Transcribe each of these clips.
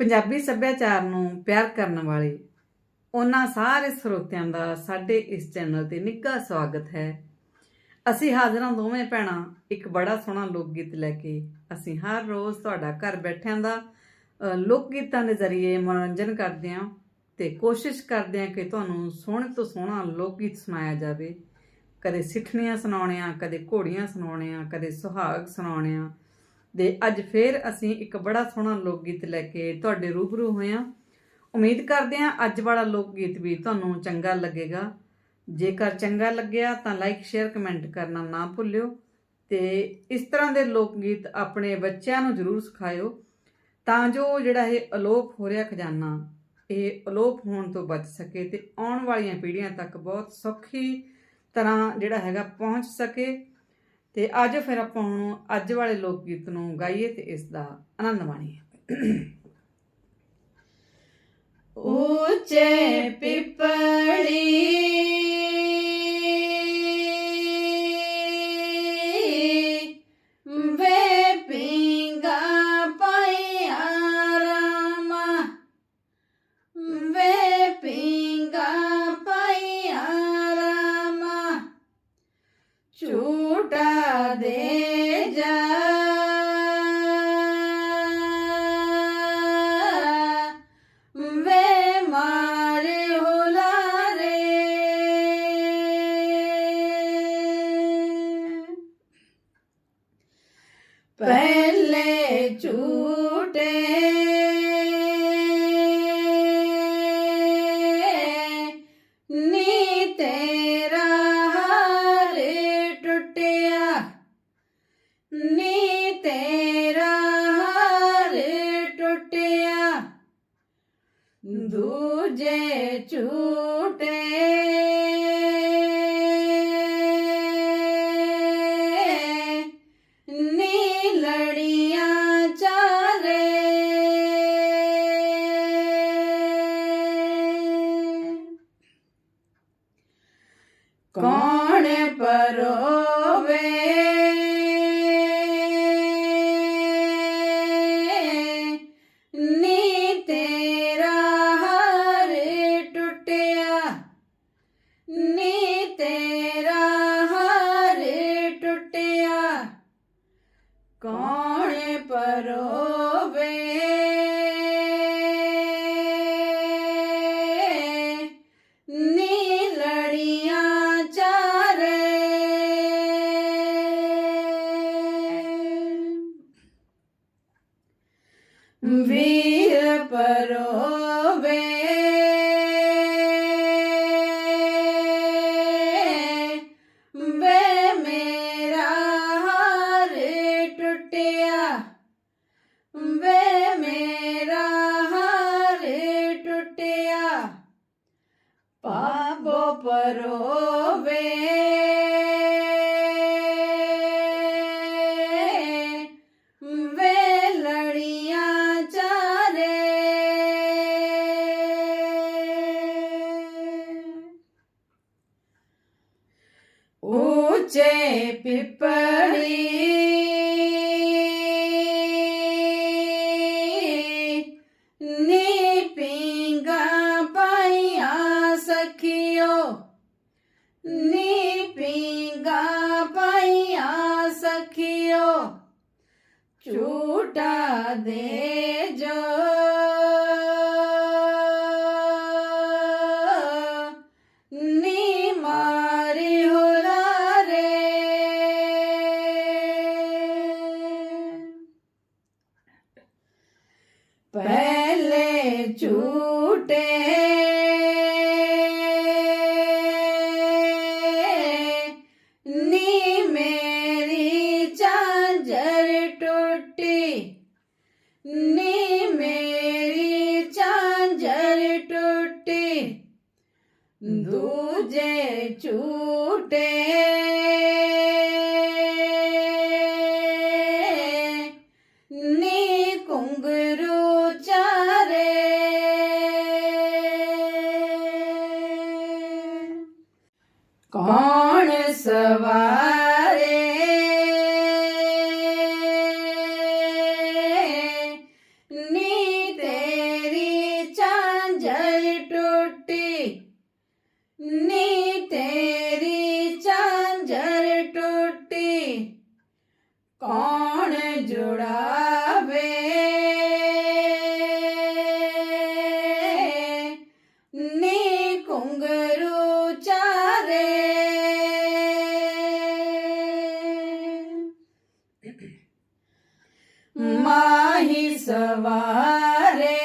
ਪੰਜਾਬੀ ਸੱਭਿਆਚਾਰ ਨੂੰ ਪਿਆਰ ਕਰਨ ਵਾਲੇ ਉਹਨਾਂ ਸਾਰੇ ਸਰੋਤਿਆਂ ਦਾ ਸਾਡੇ ਇਸ ਚੈਨਲ ਤੇ ਨਿੱਘਾ ਸਵਾਗਤ ਹੈ। ਅਸੀਂ ਹਾਜ਼ਰਾਂ ਦੋਵੇਂ ਭੈਣਾਂ, ਇੱਕ ਬੜਾ ਸੋਹਣਾ ਲੋਕ ਗੀਤ ਲੈ ਕੇ। ਅਸੀਂ ਹਰ ਰੋਜ਼ ਤੁਹਾਡਾ ਘਰ ਬੈਠਿਆਂ ਦਾ ਲੋਕ ਗੀਤਾਂ ਦੇ ਜ਼ਰੀਏ ਮਨੋਰੰਜਨ ਕਰਦੇ ਹਾਂ ਤੇ ਕੋਸ਼ਿਸ਼ ਕਰਦੇ ਹਾਂ ਕਿ ਤੁਹਾਨੂੰ ਸੋਹਣੇ ਤੋਂ ਸੋਹਣਾ ਲੋਕ ਗੀਤ ਸੁਣਾਇਆ ਜਾਵੇ। ਕਦੇ ਸਿੱਠਣੀਆਂ ਸੁਣਾਉਣੀਆਂ, ਕਦੇ ਘੋੜੀਆਂ ਸੁਣਾਉਣੀਆਂ, ਕਦੇ ਸੁਹਾਗ ਸੁਣਾਉਣੀਆਂ ਦੇ ਅੱਜ ਫੇਰ ਅਸੀਂ ਇੱਕ ਬੜਾ ਸੋਹਣਾ ਲੋਕ ਗੀਤ ਲੈ ਕੇ ਤੁਹਾਡੇ ਰੂਬਰੂ ਹੋਏ ਹਾਂ। ਉਮੀਦ ਕਰਦੇ ਹਾਂ ਅੱਜ ਵਾਲਾ ਲੋਕ ਗੀਤ ਵੀ ਤੁਹਾਨੂੰ ਚੰਗਾ ਲੱਗੇਗਾ। ਜੇਕਰ ਚੰਗਾ ਲੱਗਿਆ ਤਾਂ ਲਾਈਕ ਸ਼ੇਅਰ ਕਮੈਂਟ ਕਰਨਾ ਨਾ ਭੁੱਲਿਓ ਤੇ ਇਸ ਤਰ੍ਹਾਂ ਦੇ ਲੋਕ ਗੀਤ ਆਪਣੇ ਬੱਚਿਆਂ ਨੂੰ ਜ਼ਰੂਰ ਸਿਖਾਇਓ। ਤਾਂ ਜੋ ਜਿਹੜਾ ਇਹ ਅਲੋਪ ਹੋ ਰਿਹਾ ਖਜ਼ਾਨਾ, ਇਹ ਅਲੋਪ ਹੋਣ ਤੋਂ ਬਚ ਸਕੇ ਤੇ ਆਉਣ ਵਾਲੀਆਂ ਪੀੜ੍ਹੀਆਂ ਤੱਕ ਬਹੁਤ ਸੌਖੀ ਤਰ੍ਹਾਂ ਜਿਹੜਾ ਹੈਗਾ ਪਹੁੰਚ ਸਕੇ। ਤੇ ਅੱਜ ਫਿਰ ਆਪਾਂ ਹੁਣ ਅੱਜ ਵਾਲੇ ਲੋਕ ਗੀਤ ਨੂੰ ਗਾਈਏ ਤੇ ਇਸ ਦਾ ਆਨੰਦ ਮਾਣੀਏ। ਉੱਚੇ ਪਿਪੜੀ ਪਹਿਲੇ ਝੂਟੇ ਨੀ ਤੇਰਾ ਹਾਰ ਟੁੱਟਿਆ ਨੀ ਤੇਰਾ ਹਾਰ ਟੁੱਟਿਆ ਦੂਜੇ ਝੂਟੇ ਵੀਰ ਪਰੋਵੇ। ਵੇ ਮੇਰਾ ਹਾਰ ਟੁੱਟਿਆ। ਵੇ ਮੇਰਾ ਹਾਰ ਟੁੱਟਿਆ। ਪਾਪੋ ਪਰੋਵੇ। ਉੱਚੇ ਪਿਪੜੀ ਨੀ ਪਿੰਗਾ ਪਾਈਆਂ ਸਖਿਓ ਨੀ ਪਿੰਗਾ ਪਾਈਆਂ ਸਖਿਓ ਝੂਟਾ ਦੇ ਜੋ दूजे छूटे नी कुंगरू चारे कौन सवार ਮਾਹੀ ਸਵਾਰੇ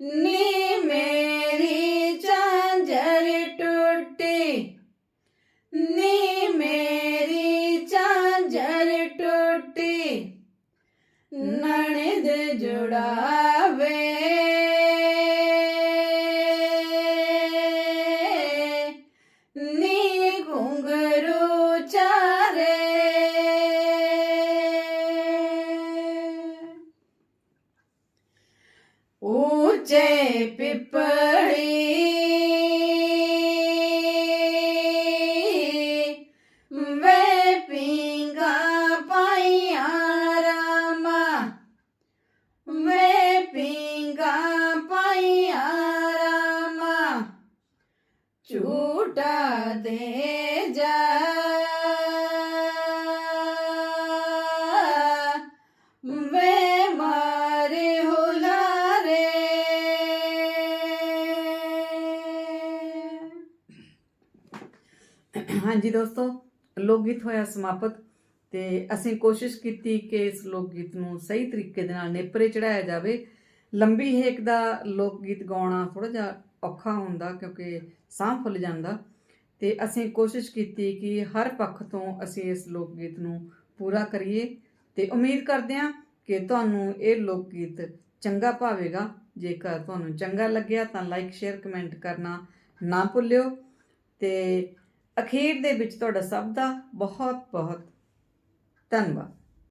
ਨੀ ਮੇਰੀ ਚਾਂਜਰ ਟੁੱਟੀ ਨੀ ਝੂਟਾ ਦੇ ਜਾ। ਵੇ ਮਾਰੇ ਹੁਲਾਰੇ। ਹਾਂਜੀ ਦੋਸਤੋ, ਲੋਕ ਗੀਤ ਹੋਇਆ ਸਮਾਪਤ ਤੇ ਅਸੀਂ ਕੋਸ਼ਿਸ਼ ਕੀਤੀ ਕਿ ਇਸ ਲੋਕ ਗੀਤ ਨੂੰ ਸਹੀ ਤਰੀਕੇ ਦੇ ਨਾਲ ਨੇਪਰੇ ਚੜਾਇਆ ਜਾਵੇ। ਲੰਬੀ ਹੇਕ ਦਾ ਲੋਕ ਗੀਤ ਗਾਉਣਾ ਥੋੜਾ ਜਿਹਾ ਔਖਾ ਹੁੰਦਾ ਕਿਉਂਕਿ ਸਾਹ ਫੁੱਲ ਜਾਂਦਾ। ਤੇ ਅਸੀਂ ਕੋਸ਼ਿਸ਼ ਕੀਤੀ ਕਿ ਹਰ ਪੱਖ ਤੋਂ ਅਸੀਂ ਇਸ ਲੋਕ ਗੀਤ ਨੂੰ ਪੂਰਾ ਕਰੀਏ ਤੇ ਉਮੀਦ ਕਰਦੇ ਹਾਂ ਕਿ ਤੁਹਾਨੂੰ ਇਹ ਲੋਕ ਗੀਤ ਚੰਗਾ ਭਾਵੇਗਾ। ਜੇਕਰ ਤੁਹਾਨੂੰ ਚੰਗਾ ਲੱਗਿਆ ਤਾਂ ਲਾਈਕ ਸ਼ੇਅਰ ਕਮੈਂਟ ਕਰਨਾ ਨਾ ਭੁੱਲਿਓ। ਤੇ ਅਖੀਰ ਦੇ ਵਿੱਚ ਤੁਹਾਡਾ ਸਭ ਦਾ ਬਹੁਤ ਬਹੁਤ ਧੰਨਵਾਦ।